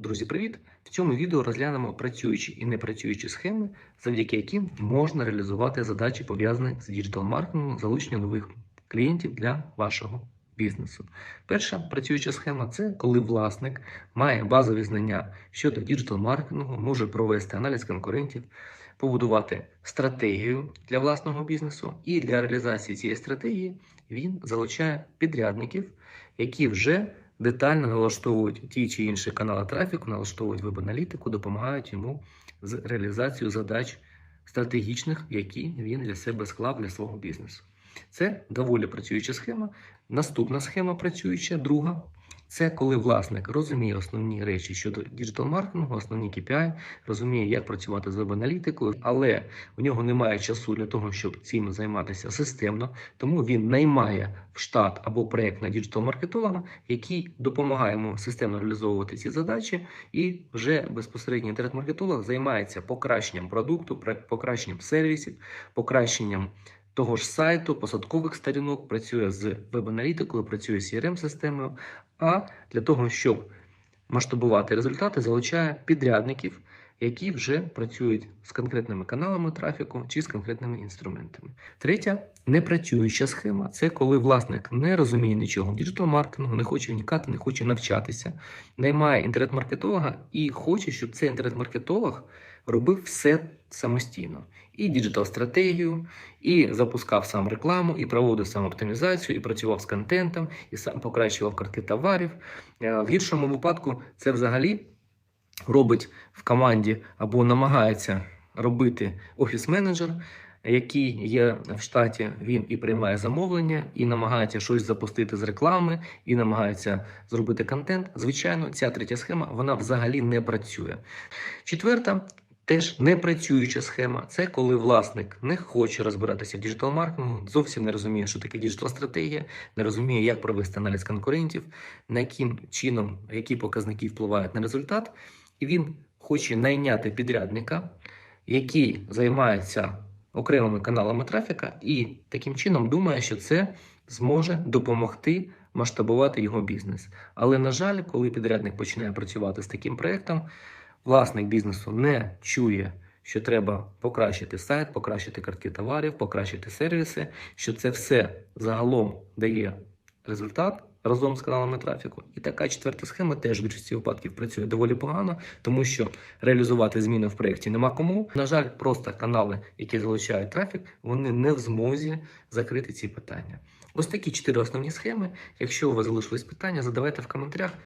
Друзі, привіт! В цьому відео розглянемо працюючі і непрацюючі схеми, завдяки яким можна реалізувати задачі, пов'язані з діджитал-маркетингом, залучення нових клієнтів для вашого бізнесу. Перша працююча схема це коли власник має базові знання щодо діджитал-маркетингу, може провести аналіз конкурентів, побудувати стратегію для власного бізнесу, і для реалізації цієї стратегії він залучає підрядників, які вже детально налаштовують ті чи інші канали трафіку, налаштовують веб-аналітику, допомагають йому з реалізацією задач стратегічних, які він для себе склав для свого бізнесу. Це доволі працююча схема. Наступна схема працююча, друга. Це коли власник розуміє основні речі щодо діджитал-маркетингу, основні KPI, розуміє, як працювати з веб-аналітикою, але у нього немає часу для того, щоб цим займатися системно, тому він наймає в штат або проєкт на діджитал-маркетолога, який допомагає йому системно реалізовувати ці задачі, і вже безпосередньо інтернет-маркетолог займається покращенням продукту, покращенням сервісів, покращенням того ж сайту, посадкових сторінок, працює з веб-аналітикою, працює з CRM-системою. А для того, щоб масштабувати результати, залучає підрядників, які вже працюють з конкретними каналами трафіку чи з конкретними інструментами. Третя непрацююча схема це коли власник не розуміє нічого діджитал-маркетингу, не хоче вникати, не хоче навчатися, наймає інтернет-маркетолога і хоче, щоб цей інтернет-маркетолог робив все самостійно. І діджитал-стратегію, і запускав сам рекламу, і проводив сам оптимізацію, і працював з контентом, і сам покращував картки товарів. Е, В гіршому випадку це взагалі робить в команді або намагається робити офіс-менеджер, який є в штаті, він і приймає замовлення, і намагається щось запустити з реклами, і намагається зробити контент. Звичайно, ця третя схема вона взагалі не працює. Четверта. Теж непрацююча схема це коли власник не хоче розбиратися в діджитал-маркетингу, зовсім не розуміє, що таке діджитал-стратегія, не розуміє, як провести аналіз конкурентів, на яким чином, які показники впливають на результат, і він хоче найняти підрядника, який займається окремими каналами трафіка, і таким чином думає, що це зможе допомогти масштабувати його бізнес. Але на жаль, коли підрядник починає працювати з таким проектом, власник бізнесу не чує, що треба покращити сайт, покращити картки товарів, покращити сервіси, що це все загалом дає результат разом з каналами трафіку. І така четверта схема теж в більшості випадків працює доволі погано, тому що реалізувати зміни в проєкті нема кому. На жаль, просто канали, які залучають трафік, вони не в змозі закрити ці питання. Ось такі чотири основні схеми. Якщо у вас залишились питання, задавайте в коментарях.